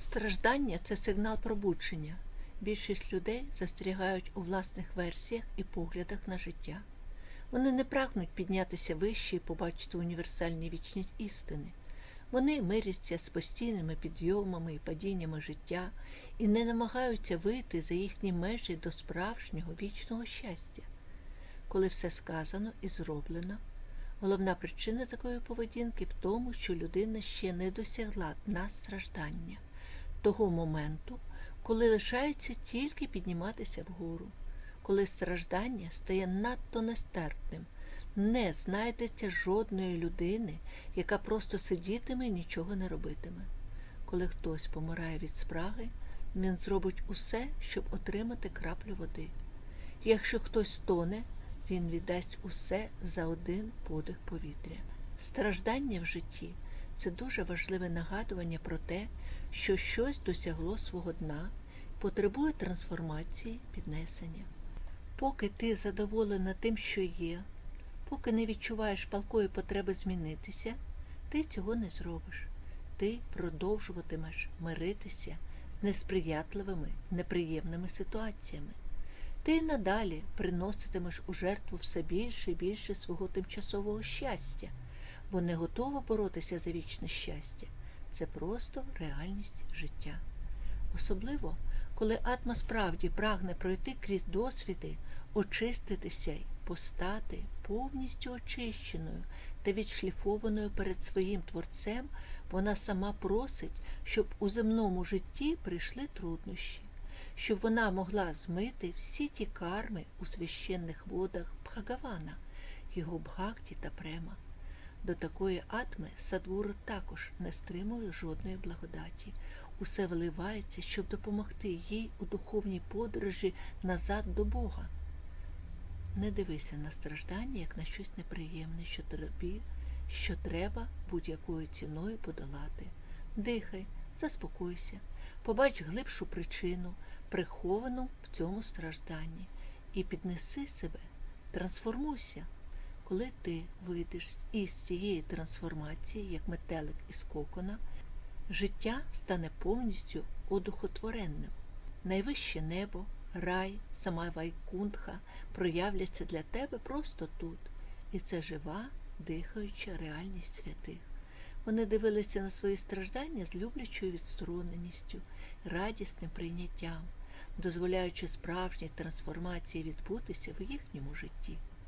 Страждання це сигнал пробудження. Більшість людей застерігають у власних версіях і поглядах на життя. Вони не прагнуть піднятися вище і побачити універсальні вічність істини. Вони миряться з постійними підйомами і падіннями життя і не намагаються вийти за їхні межі до справжнього вічного щастя. Коли все сказано і зроблено, головна причина такої поведінки в тому, що людина ще не досягла дна страждання, того моменту, коли лишається тільки підніматися вгору, коли страждання стає надто нестерпним, не знайдеться жодної людини, яка просто сидітиме і нічого не робитиме. Коли хтось помирає від спраги, він зробить усе, щоб отримати краплю води. Якщо хтось тоне, він віддасть усе за один подих повітря. Страждання в житті це дуже важливе нагадування про те, що щось досягло свого дна, потребує трансформації, піднесення. Поки ти задоволена тим, що є, поки не відчуваєш палкої потреби змінитися, ти цього не зробиш. Ти продовжуватимеш миритися з несприятливими, неприємними ситуаціями. Ти й надалі приноситимеш у жертву все більше і більше свого тимчасового щастя, бо не готова боротися за вічне щастя. Це просто реальність життя. Особливо, коли атма справді прагне пройти крізь досвіди, очиститися й постати повністю очищеною та відшліфованою перед своїм творцем, вона сама просить, щоб у земному житті прийшли труднощі, щоб вона могла змити всі ті карми у священних водах Бхагавана, його бхакті та према. До такої атми Садгуру також не стримує жодної благодаті. Усе виливається, щоб допомогти їй у духовній подорожі назад до Бога. Не дивися на страждання як на щось неприємне, що тобі, що треба будь-якою ціною подолати. Дихай, заспокойся, побач глибшу причину, приховану в цьому стражданні, і піднеси себе, трансформуйся. Коли ти вийдеш із цієї трансформації, як метелик із кокона, життя стане повністю одухотворенним. Найвище небо, рай, сама Вайкунтха проявляться для тебе просто тут. І це жива, дихаюча реальність святих. Вони дивилися на свої страждання з люблячою відстороненістю, радісним прийняттям, дозволяючи справжній трансформації відбутися в їхньому житті.